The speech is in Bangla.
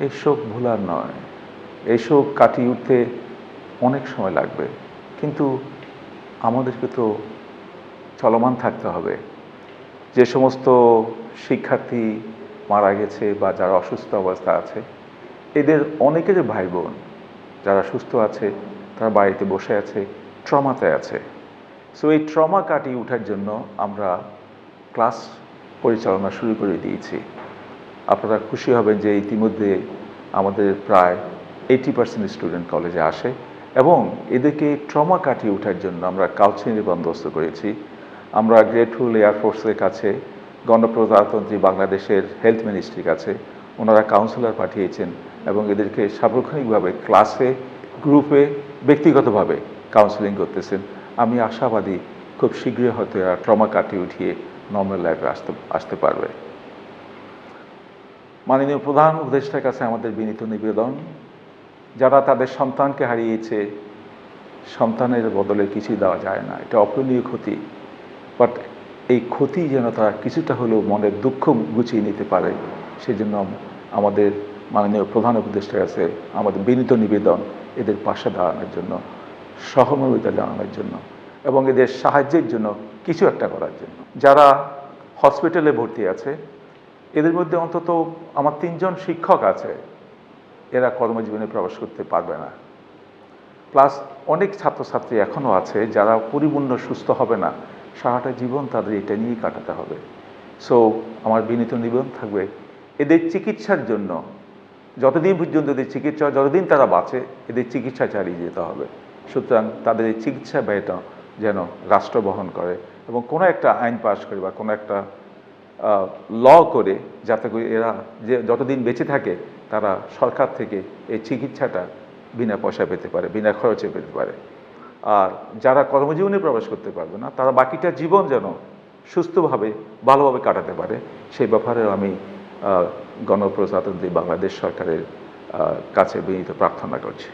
এই শোক ভোলার নয়। এই শোক কাটিয়ে উঠতে অনেক সময় লাগবে। কিন্তু আমাদেরকে তো চলমান থাকতে হবে। যে সমস্ত শিক্ষার্থী মারা গেছে বা যারা অসুস্থ অবস্থা আছে, এদের অনেকের ভাই বোন যারা সুস্থ আছে, তারা বাড়িতে বসে আছে, ট্রমাতে আছে। সো এই ট্রমা কাটিয়ে ওঠার জন্য আমরা ক্লাস পরিচালনা শুরু করে দিয়েছি। আপনারা খুশি হবেন যে ইতিমধ্যে আমাদের প্রায় এইটি পার্সেন্ট স্টুডেন্ট কলেজে আসে এবং এদেরকে ট্রমা কাটিয়ে ওঠার জন্য আমরা কাউন্সিলিংয়ের বন্দোবস্ত করেছি। আমরা গ্রেটফুল এয়ারফোর্সের কাছে, গণপ্রজাতন্ত্রী বাংলাদেশের হেলথ মিনিস্ট্রির কাছে ওনারা কাউন্সিলর পাঠিয়েছেন এবং এদেরকে সার্বক্ষণিকভাবে ক্লাসে গ্রুপে ব্যক্তিগতভাবে কাউন্সিলিং করতেছেন। আমি আশাবাদী খুব শীঘ্রই হয়তো এরা ট্রমা কাটিয়ে উঠিয়ে নর্মাল লাইফে আসতে আসতে পারবে। মাননীয় প্রধান উপদেষ্টার কাছে আমাদের বিনীত নিবেদন, যারা তাদের সন্তানকে হারিয়েছে, সন্তানের বদলে কিছুই দেওয়া যায় না। এটা অপূরণীয় ক্ষতি বাট এই ক্ষতি যেন তারা কিছুটা হলেও মনের দুঃখ গুছিয়ে নিতে পারে, সেজন্য আমাদের মাননীয় প্রধান উপদেষ্টার কাছে আমাদের বিনীত নিবেদন এদের পাশে দাঁড়ানোর জন্য, সহমর্মিতা জানানোর জন্য এবং এদের সাহায্যের জন্য কিছু একটা করার জন্য। যারা হসপিটালে ভর্তি আছে এদের মধ্যে অন্তত আমার তিনজন শিক্ষক আছে, এরা কর্মজীবনে প্রবেশ করতে পারবে না। প্লাস অনেক ছাত্রছাত্রী এখনও আছে যারা পরিপূর্ণ সুস্থ হবে না। সারাটা জীবন তাদের এটা নিয়েই কাটাতে হবে। সো আমার বিনীত নিবেদন থাকবে, এদের চিকিৎসার জন্য, যতদিন পর্যন্ত এদের চিকিৎসা, যতদিন তারা বাঁচে, এদের চিকিৎসা চালিয়ে যেতে হবে। সুতরাং তাদের এই চিকিৎসা ব্যয়টা যেন রাষ্ট্র বহন করে এবং কোনো একটা আইন পাশ করে বা কোনো একটা ল করে যাতে করে এরা যে যতদিন বেঁচে থাকে, তারা সরকার থেকে এই চিকিৎসাটা বিনা পয়সা পেতে পারে, বিনা খরচে পেতে পারে। আর যারা কর্মজীবনে প্রবেশ করতে পারবে না, তারা বাকিটা জীবন যেন সুস্থভাবে, ভালোভাবে কাটাতে পারে। সেই ব্যাপারেও আমি গণপ্রজাতন্ত্রী বাংলাদেশ সরকারের কাছে বিনীত প্রার্থনা করছি।